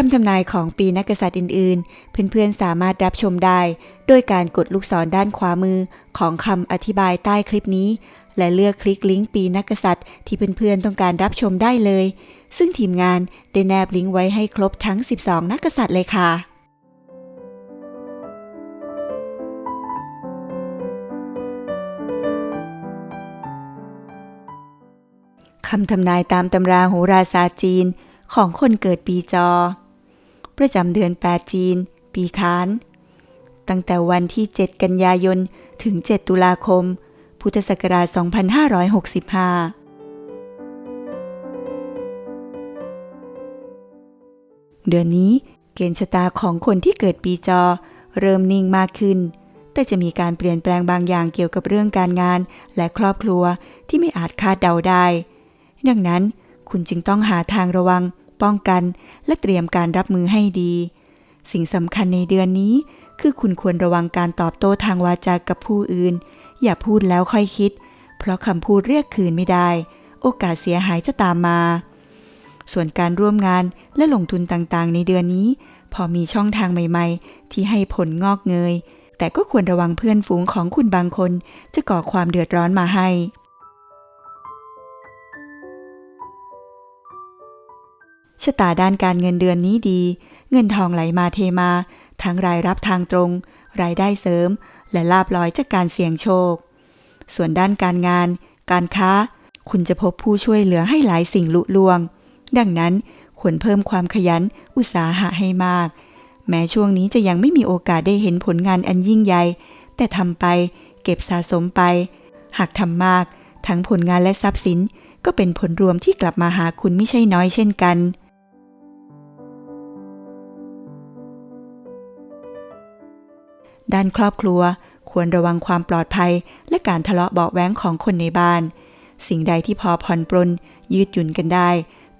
คำทำนายของปีนักกษัตริย์อื่น ๆ เพื่อนๆสามารถรับชมได้ โดยการกดลูกศรด้านขวามือของคำอธิบายใต้คลิปนี้ และเลือกคลิกลิงก์ปีนักกษัตริย์ที่เพื่อนๆต้องการรับชมได้เลย ซึ่งทีมงานได้แนบลิงก์ไว้ให้ครบทั้ง 12 นักกษัตริย์เลยค่ะคำทำนายตามตำราโหราศาสตร์จีนของคนเกิดปีจอ ประจำเดือนแปดจีน ปีค้าน ตั้งแต่วันที่ 7 กันยายน ถึง 7 ตุลาคม พุทธศักราช 2565เดือนนี้เกณฑ์ชะตาของคนที่เกิดปีจอ เริ่มนิ่งมากขึ้น แต่จะมีการเปลี่ยนแปลงบางอย่างเกี่ยวกับเรื่องการงาน และครอบครัวที่ไม่อาจคาดเดาได้ ดังนั้นคุณจึงต้องหาทางระวัง ป้องกันและเตรียมการรับมือให้ดี สิ่งสำคัญในเดือนนี้ คือคุณควรระวังการตอบโต้ทางวาจากับผู้อื่น อย่าพูดแล้วค่อยคิด เพราะคำพูดเรียกคืนไม่ได้ โอกาสเสียหายจะตามมา ส่วนการร่วมงานและลงทุนต่างๆ ในเดือนนี้ พอมีช่องทางใหม่ ๆ ที่ให้ผลงอกเงยแต่ก็ควรระวังเพื่อนฝูงของคุณบางคน จะก่อความเดือดร้อนมาให้ะตาด้านการเงินเดือนนี้ดี เงินทองไหลมาเทมา ทั้งรายรับทางตรง รายได้เสริม และลาบลอยจากการเสี่ยงโชค ส่วนด้านการงาน การค้า คุณจะพบผู้ช่วยเหลือให้หลายสิ่งลุล่วง ดังนั้นควรเพิ่มความขยันอุตสาหะให้มาก แม้ช่วงนี้จะยังไม่มีโอกาสได้เห็นผลงานอันยิ่งใหญ่ แต่ทำไป เก็บสะสมไป หากทำมาก ทั้งผลงานและทรัพย์สินก็เป็นผลรวมที่กลับมาหาคุณไม่ใช่น้อยเช่นกัน ด้านครอบครัว ควรระวังความปลอดภัย และการทะเลาะเบาะแว้งของคนในบ้าน สิ่งใดที่พอผ่อนปรนยืดหยุ่นกันได้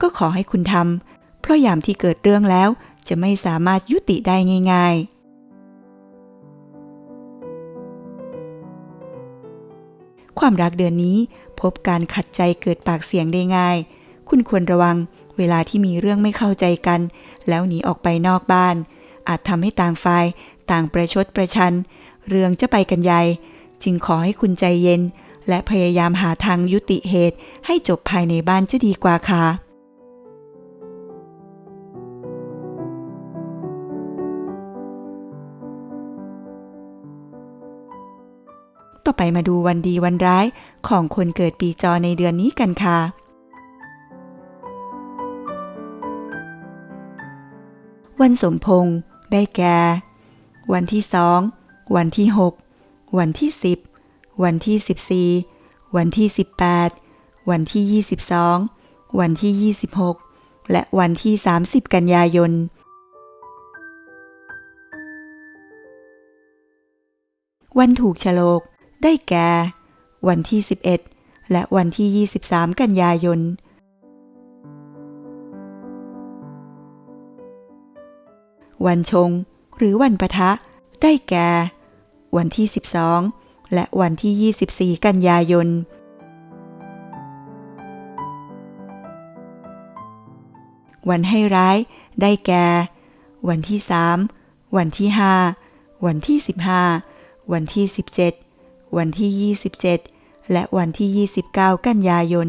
ก็ขอให้คุณทำเพราะยามที่เกิดเรื่องแล้วจะไม่สามารถยุติได้ง่าย ๆความรักเดือนนี้พบการขัดใจเกิดปากเสียงได้ง่าย คุณควรระวังเวลาที่มีเรื่องไม่เข้าใจกัน แล้วหนีออกไปนอกบ้าน อาจทำให้ต่างฝ่าย ต่างประชดประชัน เรื่องจะไปกันใหญ่ จึงขอให้คุณใจเย็น และพยายามหาทางยุติเหตุให้จบภายในบ้านจะดีกว่าค่ะต่อไปมาดูวันดีวันร้ายของคนเกิดปีจอในเดือนนี้กันค่ะ วันสมพงษ์ ได้แก่ วันที่สอง วันที่หกวันที่สิบวันที่สิบสี่วันที่สิบแปดวันที่ยี่สิบสองวันที่ยี่สิบหกและวันที่สามสิบกันยายน วันถูกฉลก ได้แก่ วันที่ 11 และวันที่ 23 กันยายน วันชง หรือวันปะทะ ได้แก่ วันที่ 12 และวันที่ 24 กันยายน วันให้ร้าย ได้แก่ วันที่ 3 วันที่ 5 วันที่ 15 วันที่ 17 วันที่ 27 และวันที่ 29 กันยายน